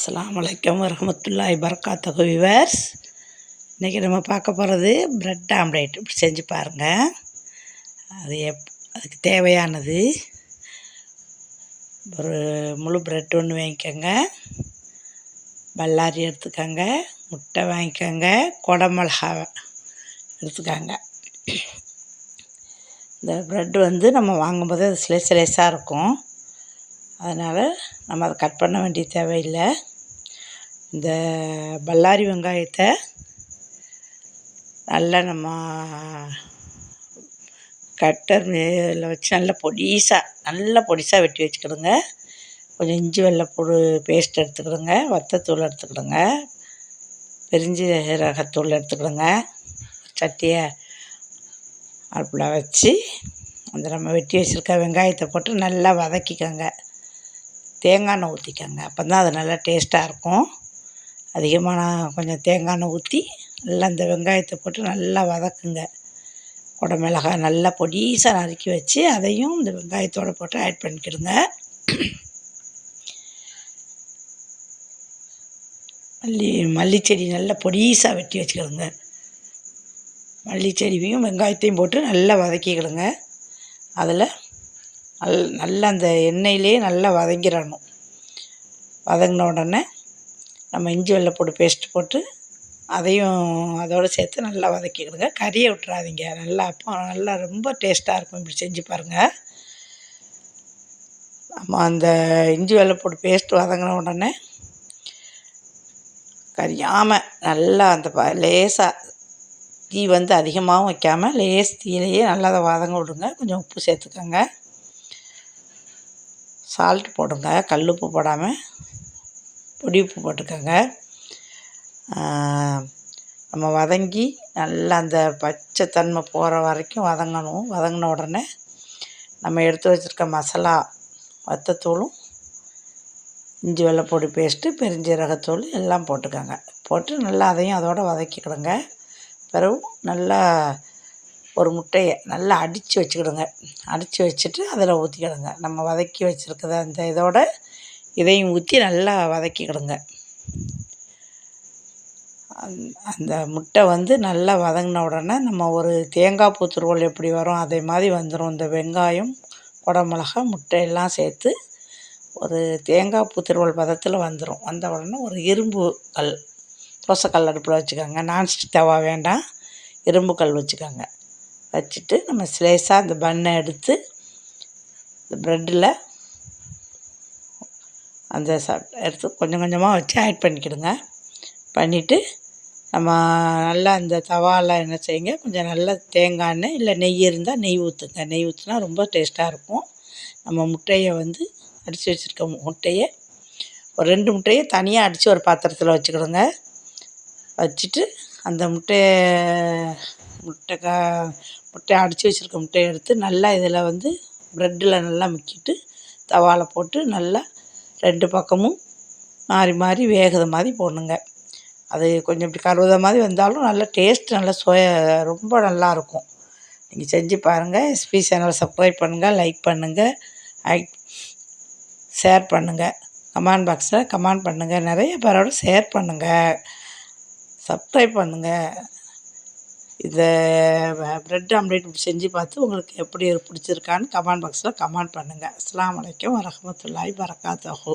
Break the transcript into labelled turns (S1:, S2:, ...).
S1: அஸ்லாம் வலைக்கம் வரமத்துல்லாய் பரக்காத்துஹு விவர்ஸ். இன்றைக்கி நம்ம பார்க்க போகிறது ப்ரெட் ஆம்லேட் இப்படி செஞ்சு பாருங்கள் அது எப் அதுக்கு தேவையானது. ஒரு முழு ப்ரெட் ஒன்று வாங்கிக்கோங்க. பல்லாரி எடுத்துக்கோங்க. முட்டை வாங்கிக்கோங்க. கொடமிளகா எடுத்துக்கோங்க. இந்த ப்ரெட் வந்து நம்ம வாங்கும்போது அது ஸ்லேஸ் சிலைஸாக இருக்கும். அதனால் நம்ம அதை கட் பண்ண வேண்டிய தேவையில்லை. இந்த பல்லாரி வெங்காயத்தை நல்லா நம்ம கட்டர் மேல வச்சு நல்லா பொடிசாக நல்லா பொடிசாக வெட்டி வச்சுக்கிடுங்க. கொஞ்சம் இஞ்சி வெள்ளைப்பூடு பேஸ்ட் எடுத்துக்கிடுங்க வத்தத்தூள் எடுத்துக்கிடுங்க பெருஞ்சீரகத்தூள் எடுத்துக்கிடுங்க. சட்டியை அடுப்பில் வச்சு அந்த நம்ம வெட்டி வச்சுருக்க வெங்காயத்தை போட்டு நல்லா வதக்கிக்கோங்க. தேங்காய் எண்ணெய் ஊற்றிக்கோங்க அப்போ தான் அது நல்லா டேஸ்ட்டாக இருக்கும். அதிகமான கொஞ்சம் தேங்காய் எண்ணெய் ஊற்றி நல்லா இந்த வெங்காயத்தை போட்டு நல்லா வதக்குங்க. குடமிளகாய் நல்லா பொடிசாக நறுக்கி வச்சு அதையும் இந்த வெங்காயத்தோடு போட்டு ஆட் பண்ணிக்கிடுங்க. மல்லி மல்லிச்செடி நல்லா பொடிசாக வெட்டி வச்சுக்கிடுங்க. மல்லிச்செடியும் வெங்காயத்தையும் போட்டு நல்லா வதக்கிக்கிடுங்க. அதில் நல் நல்லா அந்த எண்ணெயிலே நல்லா வதங்கிடணும் வதங்கின உடனே நம்ம இஞ்சி வெள்ளைப்பூடு பேஸ்ட்டு போட்டு அதையும் அதோடு சேர்த்து நல்லா வதக்கிக்கிடுங்க கறியை விட்றாதீங்க நல்லா அப்போ நல்லா ரொம்ப டேஸ்ட்டாக இருக்கும். இப்படி செஞ்சு பாருங்கள் நம்ம அந்த இஞ்சி வெள்ளைப்பூடு பேஸ்ட் வதங்கின உடனே கரியாமல் நல்லா அந்த ப லேசாக தீ வந்து அதிகமாகவும் வைக்காமல் லேஸ் தீலையே நல்லா அதை வதங்க விடுங்க. கொஞ்சம் உப்பு சேர்த்துக்கோங்க. சால்ட் போடுங்க. கல் உப்பு போடாமல் பொடி உப்பு போட்டுக்கோங்க நம்ம வதங்கி நல்லா அந்த பச்சை தன்மை போகிற வரைக்கும் வதங்கணும். வதங்கின உடனே நம்ம எடுத்து வச்சுருக்க மசாலா வத்தத்தூளும் இஞ்சி வெள்ளைப்பொடி பேஸ்ட்டு பெருஞ்சீரகத்தூள் எல்லாம் போட்டுக்கோங்க. போட்டு நல்லா அதையும் அதோடு வதக்கிக்கிடுங்க. பிறகு நல்லா ஒரு முட்டையை நல்லா அடித்து வச்சுக்கிடுங்க. அடித்து வச்சுட்டு அதில் ஊற்றிக்கிடுங்க நம்ம வதக்கி வச்சுருக்கத அந்த இதோட இதையும் ஊற்றி நல்லா வதக்கிக்கிடுங்க அந்த முட்டை வந்து நல்லா வதங்கின உடனே நம்ம ஒரு தேங்காய் பூ துருவல் எப்படி வரும் அதே மாதிரி வந்துடும் இந்த வெங்காயம் குடமிளகா முட்டையெல்லாம் சேர்த்து ஒரு தேங்காய் பூ திருவல் பதத்தில் வந்துடும் வந்த உடனே ஒரு இரும்பு கல் தோசைக்கல் அடுப்பில் வச்சுக்கோங்க. நான்ஸ்டிக் தவா வேண்டாம் இரும்பு கல் வச்சுக்கோங்க. வச்சுட்டு நம்ம ஸ்லேஸாக அந்த பண்ணை எடுத்து இந்த ப்ரெட்டில் அந்த ச எடுத்து கொஞ்சம் கொஞ்சமாக வச்சு ஆட் பண்ணிக்கிடுங்க. பண்ணிவிட்டு நம்ம நல்லா அந்த தவாலாம் என்ன செய்யுங்க கொஞ்சம் நல்லா தேங்காய் எண்ணெய் இல்லை நெய் இருந்தால் நெய் ஊற்றுங்க நெய் ஊற்றினா ரொம்ப டேஸ்ட்டாக இருக்கும். நம்ம முட்டையை வந்து அடித்து வச்சுருக்க முட்டையை ஒரு ரெண்டு முட்டையை தனியாக அடித்து ஒரு பாத்திரத்தில் வச்சுக்கிடுங்க. வச்சுட்டு அந்த முட்டையை முட்டை கா முட்டையை அடித்து வச்சுருக்க முட்டையை எடுத்து நல்லா இதில் வந்து ப்ரெட்டில் நல்லா முக்கிட்டு தவாவில் போட்டு நல்லா ரெண்டு பக்கமும் மாறி மாறி வேகுத மாதிரி போடணுங்க. அது கொஞ்சம் இப்படி கருவத மாதிரி வந்தாலும் நல்லா டேஸ்ட் நல்லா சுய ரொம்ப நல்லாயிருக்கும் நீங்கள் செஞ்சு பாருங்கள் எஸ்பி சேனலை சப்ஸ்கிரைப் பண்ணுங்கள் லைக் பண்ணுங்கள் ஆக்ட் ஷேர் பண்ணுங்கள் கமெண்ட் பாக்ஸில் கமெண்ட் பண்ணுங்கள் நிறைய பேரோட ஷேர் பண்ணுங்கள் சப்ஸ்கிரைப் பண்ணுங்கள் இந்த ப்ரெட் ஆம்லேட் இப்படி செஞ்சு பார்த்து உங்களுக்கு எப்படி பிடிச்சிருக்கான்னு கமெண்ட் பாக்ஸில் கமெண்ட் பண்ணுங்கள் அஸ்லாம் வலைக்கம் வரமத்துல்லாய் வரகாத்தஹூ